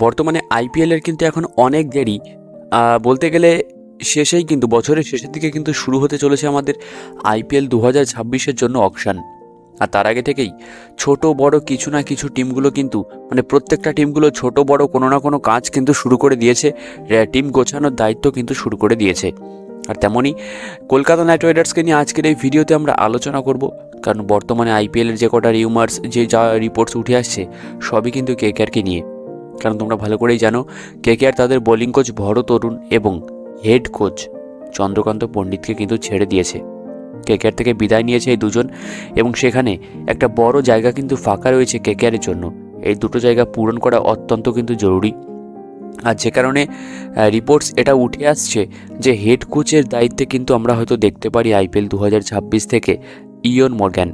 বর্তমানে আইপিএলের কিন্তু এখন অনেক দেরি। বলতে গেলে শেষেই কিন্তু, বছরের শেষের দিকে কিন্তু শুরু হতে চলেছে আমাদের আইপিএল দু হাজার ছাব্বিশের জন্য অকশান আর তার আগে থেকেই ছোট, বড় কিছু না কিছু টিমগুলো কিন্তু মানে প্রত্যেকটা টিমগুলো ছোট, বড় কোনো না কোনো কাজ কিন্তু শুরু করে দিয়েছে। টিম গোছানোর দায়িত্ব কিন্তু শুরু করে দিয়েছে। আর তেমনই কলকাতা নাইট রাইডার্সকে নিয়ে আজকের এই ভিডিওতে আমরা আলোচনা করব। কারণ বর্তমানে আইপিএলের যে কটা রিউমার্স যে যা রিপোর্টস উঠে আসছে, সবই কিন্তু কেকেআরকে নিয়ে। কারণ তোমরা ভালো করেই জানো কেকেআর তাদের বোলিং কোচ ভরত অরুণ এবং হেড কোচ চন্দ্রকান্ত পণ্ডিতকে কিন্তু ছেড়ে দিয়েছে। কেকেআর থেকে বিদায় নিয়েছে এই দুজন এবং সেখানে একটা বড় জায়গা কিন্তু ফাঁকা রয়েছে কেকেআরের জন্য। এই দুটো জায়গা পূরণ করা অত্যন্ত কিন্তু জরুরি। আর যে কারণে রিপোর্টস এটা উঠে আসছে যে হেড কোচের দায়িত্বে কিন্তু আমরা হয়তো দেখতে পারি আইপিএল দু হাজার ছাব্বিশ থেকে ইয়ন মর্গ্যান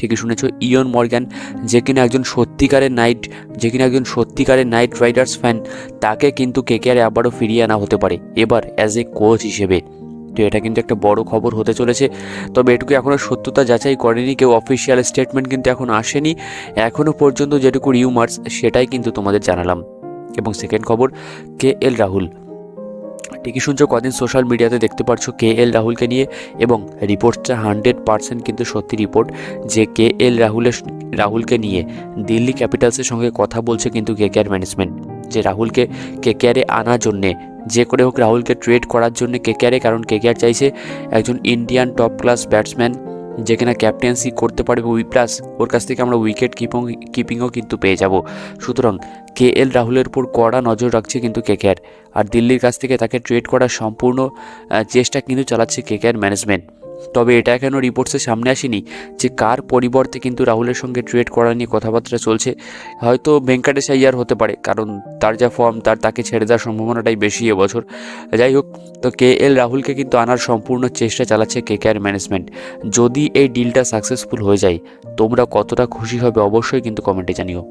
ঠিকই শুনেছ, ইয়ন মর্গ্যান যে কিনা একজন সত্যিকারের নাইট, যে কিনা একজন সত্যিকারের নাইট রাইডার্স ফ্যান, তাকে কিন্তু কে কেকেআরে আবারও ফিরিয়ে আনা হতে পারে, এবার অ্যাজ এ কোচ হিসেবে। তো এটা কিন্তু একটা বড় খবর হতে চলেছে। তবে এটুকু এখনও সত্যতা যাচাই করেনি কেউ অফিসিয়াল স্টেটমেন্ট কিন্তু এখন আসেনি। এখনও পর্যন্ত যেটুকু রিউমার্স সেটাই কিন্তু তোমাদের জানালাম। এবং সেকেন্ড খবর, কে এল রাহুল? ঠিকই শুনছো, কদিন সোশ্যাল মিডিয়াতে দেখতে পাচ্ছ কে এল রাহুলকে নিয়ে এবং রিপোর্টটা হান্ড্রেড পার্সেন্ট কিন্তু সত্যি রিপোর্ট যে কে এল রাহুলের, রাহুলকে নিয়ে দিল্লি ক্যাপিটালসের সঙ্গে কথা বলছে কিন্তু কে কেয়ার ম্যানেজমেন্ট যে রাহুলকে কে কেয়ারে আনার জন্যে, যে করে হোক রাহুলকে ট্রেড করার জন্য কে কেয়ারে কারণ কে কেয়ার চাইছে একজন ইন্ডিয়ান টপ ক্লাস ব্যাটসম্যান যে কিনা ক্যাপ্টেন্সি করতে পারবে উই প্লাস ওর কাছ থেকে আমরা উইকেট কিপিং কিপিংও কিন্তু পেয়ে যাব। সুতরাং কে এল রাহুলের উপর কড়া নজর রাখছে কিন্তু কেকেআর আর দিল্লির কাছ থেকে তাকে ট্রেড করার সম্পূর্ণ চেষ্টা কিন্তু চালাচ্ছে কেকেআর ম্যানেজমেন্ট তবে এটা কেন রিপোর্টসের সামনে আসেনি যে কার পরিবর্তে কিন্তু রাহুলের সঙ্গে ট্রেড করা নিয়ে কথাবার্তা চলছে। হয়তো ভেঙ্কাটেশ আইয়ার হতে পারে, কারণ তার যা ফর্ম তার তাকে ছেড়ে দেওয়ার সম্ভাবনাটাই বেশি এবছর যাই হোক, তো কে এল রাহুলকে কিন্তু আনার সম্পূর্ণ চেষ্টা চালাচ্ছে কেকেআর ম্যানেজমেন্ট যদি এই ডিলটা সাকসেসফুল হয়ে যায়, তোমরা কতটা খুশি হবে অবশ্যই কিন্তু কমেন্টে জানিও।